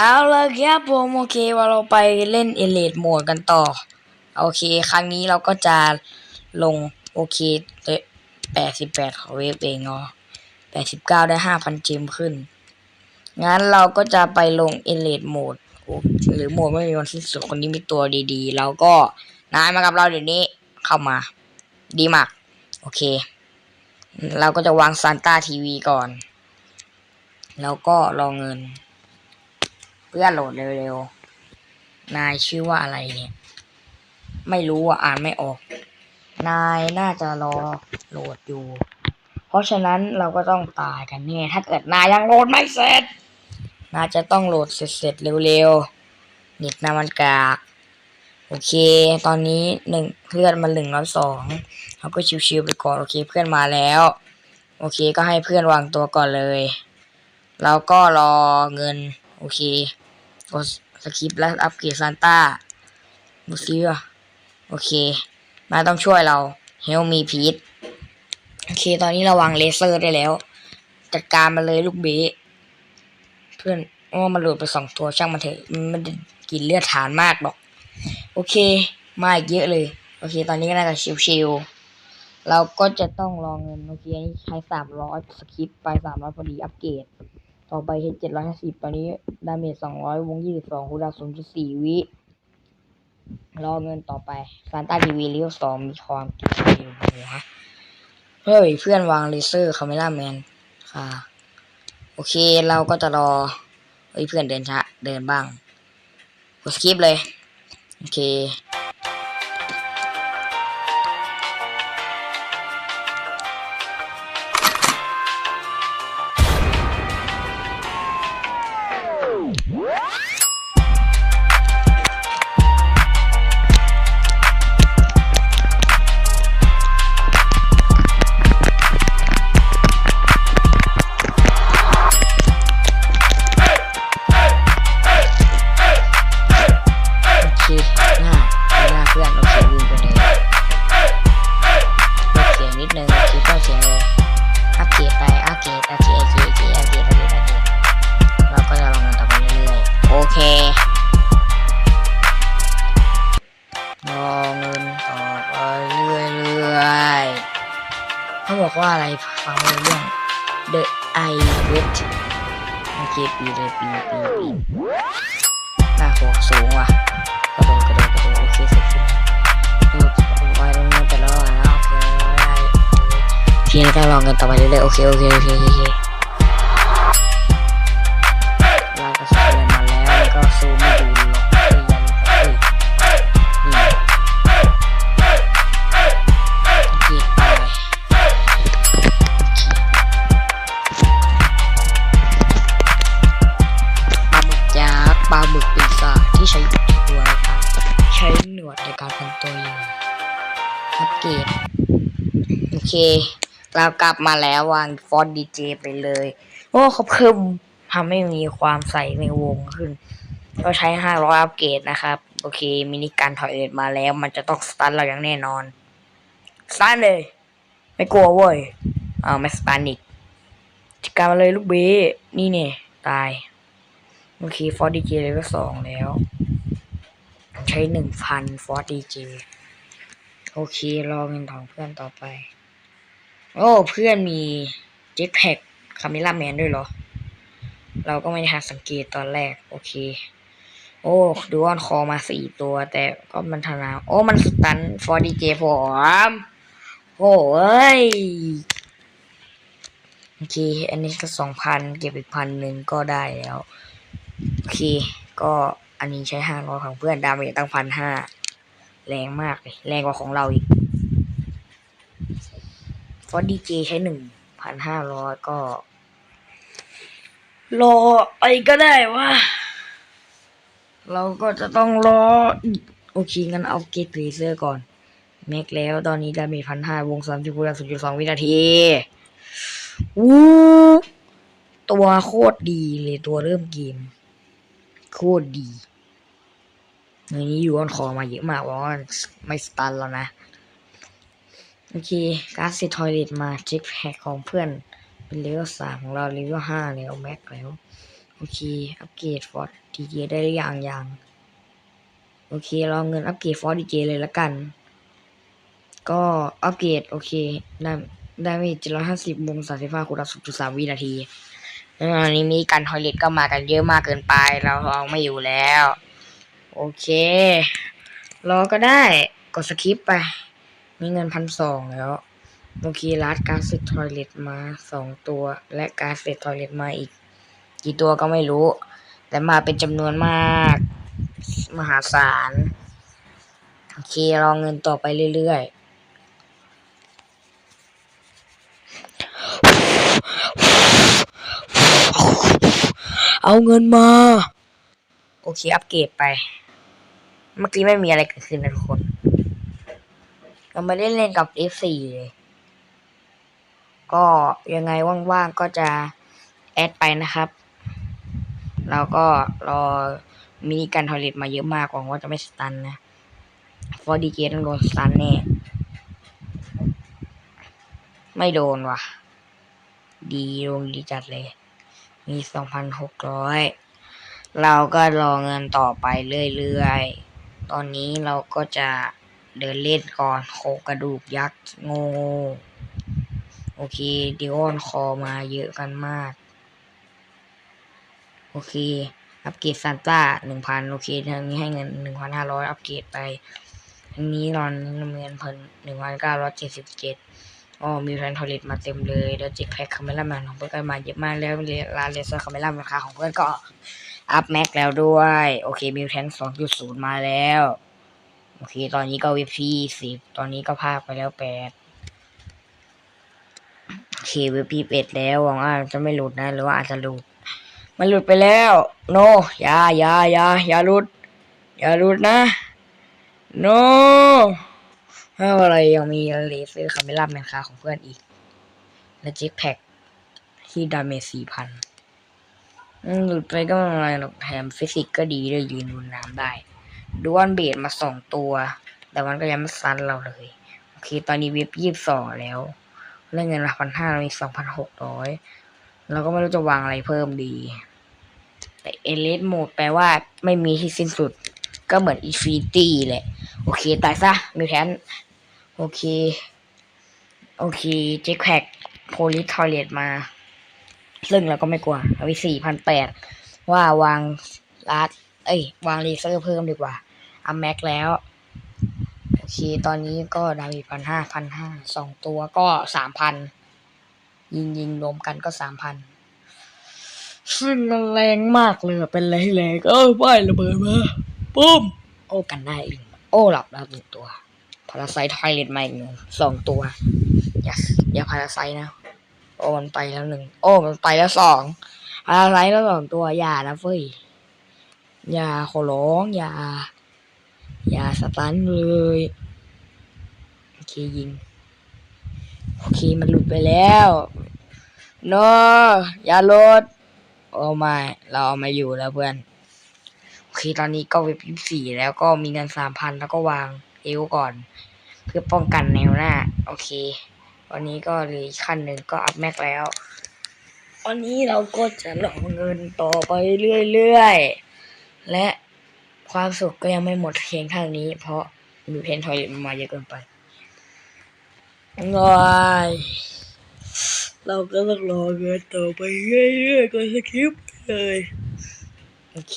เอาละครับผมโอเคว่าเราไปเล่นเอเลดโหมดกันต่อ โอเค ครั้งนี้เราก็จะลงโอเคแปดสิบแปดของเวฟเองเนาะแปดสิบเก้าได้ห้าพันเจมขึ้น งั้นเราก็จะไปลงเอเลดโหมดหรือโหมดไม่มีวันสิ้นสุดคนนี้มีตัวดีๆ แล้วก็นายมากับเราเดี๋ยวนี้เข้ามา ดีมาก โอเค เราก็จะวางซานต้าทีวีก่อน แล้วก็รอเงิน พื่อโหลดเร็วๆ นายชื่อว่าอะไรเนี่ย ไม่รู้อะอ่านไม่ออก นายน่าจะรอโหลดอยู่ เพราะฉะนั้นเราก็ต้องตายกันแน่ถ้าเกิดนายยังโหลดไม่เสร็จ นายจะต้องโหลดเสร็จๆเร็วๆน็ตนามันกากโอเค ตอนนี้หนึ่งเพื่อนมาหนึ่งร้อยสองเราก็ชิวๆไปก่อนโอเคเพื่อนมาแล้ว โอเคก็ให้เพื่อนวางตัวก่อนเลย แล้วก็รอเงิน โอเค กดสคริปต์แล้วอัปเกรดซานต้าดูซิว่ะโอเค มาต้องช่วยเราเฮลมีพีทโอเค ตอนนี้เราวางเลเซอร์ได้แล้ว จัดการมาเลยลูกเบเพื่อนว่ามันหลุดไปสองตัวช่างมันเถอะมันกินเลือดฐานมากหรอก โอเค มาอีกเยอะเลย โอเค ตอนนี้ก็น่าจะชิวๆเราก็จะต้องรอเงินโอเคใช้สามร้อยสคริปต์ไปสามร้อยพอดีอัปเกรด ต่อไปเฮดเจ็ดร้อยห้าสิบตอนนี้ดาเมจสองร้อยวงยี่สิบสองคูดาวศูนย์จุดสี่วิรอเงินต่อไปซานต้าทีวีเลี้ยวสองมีความกินเร็วหัวเฮ้ยเพื่อนวางเลเซอร์คาเมล่าแมนค่ะ โอเคเราก็จะรอเฮ้ยเพื่อนเดินช้าเดินบ้างกดสกิปเลย โอเค เคปีเลยปีปีปีหน้าหัวสูงว่ะกระโดดกระโดดกระโดดโอเคเสร็จสิ้นกระโดดไปตรงนี้แต่ละวันแล้วโอเคได้โอเคแล้ก็ลองกันต่อไปเรื่อยๆโอเคโอเคโอเคโอเค เค เรากลับมาแล้ววางฟอนดีเจไปเลย โอ้เขาเพิ่มทำให้มีความใสในวงขึ้น ก็ใช้ 500 อัปเกรดนะครับ โอเค มินิการถอยเลทมาแล้ว มันจะต้องสตันเราอย่างแน่นอน สตันเลย ไม่กลัวเว้ยอ้าไม่สตันอีกจัดการมาเลยลูกเบ้นี่เนี่ยตาย โอเค ฟอร์ดีเจเลเวลสองแล้ว ใช้หนึ่งพันฟอร์ดีเจโอเค รอเงินของเพื่อนต่อไป โอ้เพื่อนมีเจ็ตแพ็กคาเมล่าแมนด้วยเหรอ เราก็ไม่ได้ทันสังเกตตอนแรก โอเค โอ้ดูออนคอมาสี่ตัว แต่ก็มันธนา โอ้ มันสตันฟอร์ดีเจผมโอ้เอ้ยโอเค อันนี้ก็สองพันเก็บอีกพันหนึ่งก็ได้แล้ว โอเค ก็อันนี้ใช้ห้าร้อยของเพื่อนดาเมจตั้งพันห้าแรงมากเลยแรงกว่าของเราอีก ฟอสดีเจใช้หนึ่งพันห้าร้อยก็ รอไอ้ก็ได้ว่าเราก็จะต้องรอ โอเคงั้นเอาเกตเลเซอร์ก่อน แม็กแล้วตอนนี้ดาเมจพันห้าวงสามสิบคูณศูนย์จุดสองวินาทีวู้ตัวโคตรดีเลยตัวเริ่มเกม โคตรดีในนี้อยู่ออนคอมาเยอะมากว่าไม่สตันแล้วนะ โอเคการ์ดซตทอยเลตมาจ็คแพ็กของเพื่อน เป็นเลเวลสามของเราเลเวลห้าแล้วแม็กแล้วโโอเค อัปเกรดฟอร์ดดีเจได้หรือยังยังโอเคลองเงินอัปเกรดฟอร์ดดีเจเลยละกัน ก็อัปเกรดโอเค ได้ได้ไม่เจ็ดร้อยห้าสิบวงสามสิบห้าคูณสุดจุดสามวินาทีแล้วอันนี้มีการทอยเลตก็มากันเยอะมากเกินไป เราเอาไม่อยู่แล้ว โอเค รอก็ได้ กดสคริปไป มีเงินพันสองแล้วโอเครัดการเสร็จทอยเล็ตมาสองตัว และการเสร็จทอยเล็ตมาอีก กี่ตัวก็ไม่รู้ แต่มาเป็นจำนวนมาก มหาศาลโอเครอเงินต่อไปเรื่อยๆเอาเงินมา โอเค อัปเกรดไป เมื่อกี้ไม่มีอะไรเกิดขึ้นนะทุกคน เราไม่ได้เล่นกับ F4 เลย ก็ยังไงว่างๆก็จะแอดไปนะครับ แล้วก็รอมินิกันทอยเลตมาเยอะมากหวังว่าจะไม่สตันนะฟอร์ดีเกต้องโดนสตันแน่ ไม่โดนว่ะ ดีลงดีจัดเลย มีสองพันหกร้อยเราก็รอเงินต่อไปเรื่อยๆ ตอนนี้เราก็จะ เดินเล่นก่อนโคกระดูกยักษ์โง่ๆโอเคดิออนคอมาเยอะกันมาก โอเค อัปเกรดซานต้าหนึ่งพันโอเคทางนี้ให้เงินหนึ่งพันห้าร้อยอัปเกรดไปทางนี้รอนเงินเพิ่นหนึ่งพันเก้าร้อยเจ็ดสิบเจ็ดอ๋อมีแฟนทอริตมาเต็มเลยแล้วจิกแพ็คคาเมล่าแมนของเพื่อนก็มาเยอะมากแล้วร้านเลเซอร์คาเมล่าแมนคาของเพื่อนก็อัพแม็กแล้วด้วย โอเค มีแทงสองจุดศูนย์มาแล้ว โอเค ตอนนี้ก็วิพีสิบตอนนี้ก็พากไปแล้วแปดโอเควิพีเป็ดแล้วหวังว่าจะไม่หลุดนะหรือว่าอาจจะหลุด มันหลุดไปแล้ว โน อย่าอย่าอย่าอย่าหลุด อย่าหลุดนะโนอะไรยังมีเลเซอร์คาเมล่าแมนคาของเพื่อนอีก และเจ็คแพ็กที่ดาเมจสี่พันหลุดไปก็ไม่เป็นไรหรอกแถมฟิสิกส์ก็ดีด้วยยืนบนน้ำได้ ดวนเบดมาสองตัว แต่มันก็ยังไม่ซันเราเลย โอเค ตอนนี้ว็บยี่สิบสองแล้วเรื่องเงินละพันห้าเรามีสองพันหกร้อยเราก็ไม่รู้จะวางอะไรเพิ่มดี แต่เอเลสโหมดแปลว่าไม่มีที่สิ้นสุด ก็เหมือนอีฟีตี้แหละ โอเค ตายซะมิวแทนโอเค โอเค เจ็คแคกโพลิทอยเลตมา ซึ่งเราก็ไม่กลัวเอาไปสี่พันแปดว่าวางลัด เอ้ยวางเลเซอร์เพิ่มดีกว่าอัมแม็กแล้ว โอเค ตอนนี้ก็ดามีพันห้าพันห้าสองตัวก็สามพันยิงยิงรวมกันก็สามพันซึ่งมันแรงมากเลยเป็นแรงแรงเออไประเบิดมาปุ้ม โอ้กันได้อีกโอ้หลับแล้วหนึ่งตัวพาราไซต์ทอยเลตมาอีกหนึ่งสองตัว อย่าอย่าพาราไซนะ โอ้มันไปแล้วหนึ่งโอ้มันไปแล้วสองพาราไซแล้วสองตัวอย่านะเฟ้ย อย่าขอร้อง อย่า อย่าสตันเลยโอเคยิง โอเคมันหลุดไปแล้วโนอย่าหลดโอ้ไม่เราเอามาอยู่แล้วเพื่อนโอเคตอนนี้ก็เว็บยี่สี่แล้วก็มีเงินสามพันแล้วก็วางเอวก่อน เพื่อป้องกันแนวหน้า โอเค วันนี้ก็เลยขั้นหนึ่งก็อัพแม็กแล้ววันนี้เราก็จะลงเงินต่อไปเรื่อยๆ และความสุขก็ยังไม่หมดเพียงเท่านี้ เพราะมีเพนทอยมาเยอะเกินไปง่ายเราก็ต้องรอเงินต่อไปเรื่อยๆก็สคริปต์เลย โอเค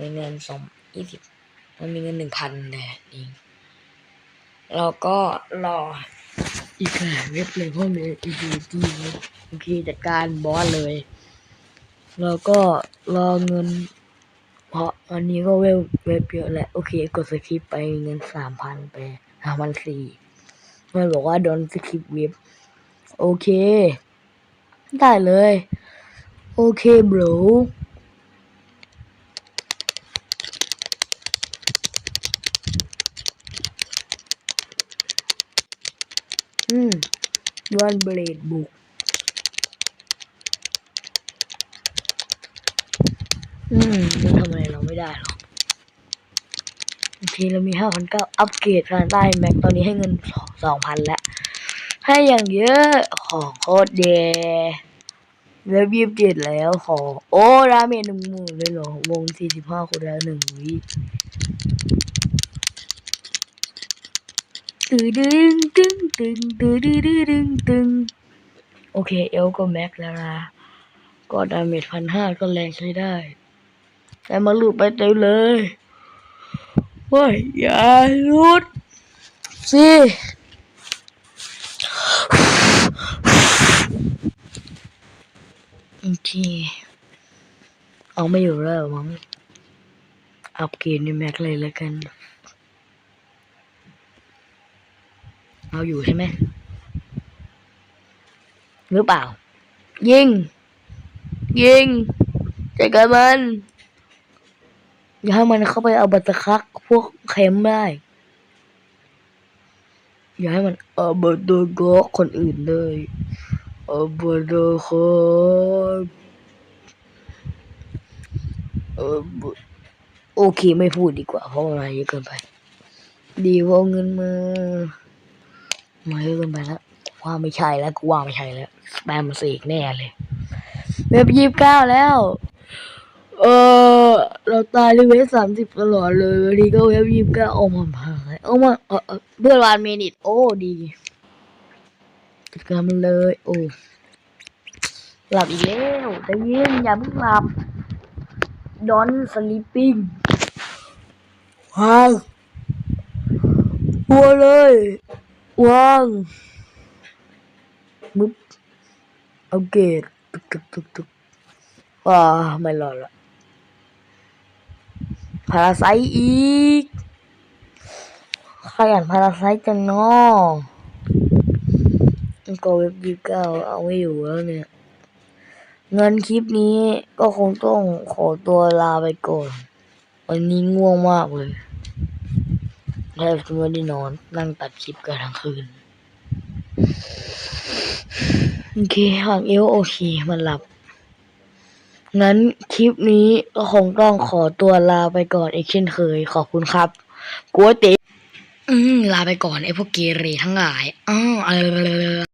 มีเงินสองยี่สิบมันมีเงินหนึ่งพันแน่เองเราก็รออีกแค่เว็บเลยเพราะมีอีดีดีโอเคจัดการบอสเลย แล้วก็รอเงิน เพราะอันนี้ก็เว็บเว็บเยอะแหละโอเค กดสคริปไปเงินสามพันไปสามพันสี่มันบอกว่าโดนสคริปเว็บ โอเค ได้เลย โอเคบรอืมดวนเบลดบุก อืมทำ ไรเราม่ได้หรอกโอเคเรามีห้าพันเก้าอัปเกรดการได้แม็กตอนนี้ให้เงินสองพันแล้ว ให้อย่างเยอะของโคตรเดเว็บยี่สิบเจ็ดแล้วขอโอ้ดาเมจหนึ่งหมื่นเลยเหรอ วงสี่สิบห้าคนแล้วหนึ่งวิตึงตึงตึงตึงตึงตึงตึงตึงตึงโอเค เอลก็แม็กแล้วนะ ก็ดาเมจพันห้าก็แรงใช้ได้ แต่มาหลุดไปเต็มเลยโอ้ยอย่าหลุดสิโอเคเอาไม่อยู่แล้วมั้งอัพเกรดในแม็กเลยแล้วกัน เอาอยู่ใช่ไหมหรือเปล่า ยิง ยิงจัดการมัน อย่าให้มันเข้าไปเอาบัตรคักพวกเข็มได้ อย่าให้มันเอาบัตรกอกคนอื่นเลยเอาบัตรคนเออบัตรโอเคไม่พูดดีกว่าเพราะมันมาเยอะเกินไป ดีว่าเงินมามาเยอะเกินไปแล้วว่าไม่ใช่แล้วกูว่าไม่ใช่แล้วแปมมันเสกแน่เลยเว็บยี่สิบเก้าแล้ว เราตายในเวฟสามสิบตลอดเลยวันนี้ก็เวฟยี่สิบเก้าเอามาผ่านเอามาเออเออเพื่อนวานเมนิตโอ้ดีจัดการมันเลย โอ้หลับอีกแล้วแต่เย็นอย่าเพิ่งหลับดอนสลิปปิ้งว้างหัวเลยว่างมึบเอาเกตตึกตึกตึกตึกว้าไม่รอดละ พาราไซอีก ขยันพาราไซจังเนาะก็เว็บยี่เก้าเอาไม่อยู่แล้วเนี่ย เงินคลิปนี้ก็คงต้องขอตัวลาไปก่อน วันนี้ง่วงมากเลยแทบจะไม่ได้นอน นั่งตัดคลิปกันทั้งคืน โอเคห่างเอวโอเค มันหลับ งั้นคลิปนี้ก็คงต้องขอตัวลาไปก่อนอีกเช่นเคย ขอบคุณครับกัวเต๋อืมลาไปก่อนไอ้พวกเกเรทั้งหลายอ้าวอะไร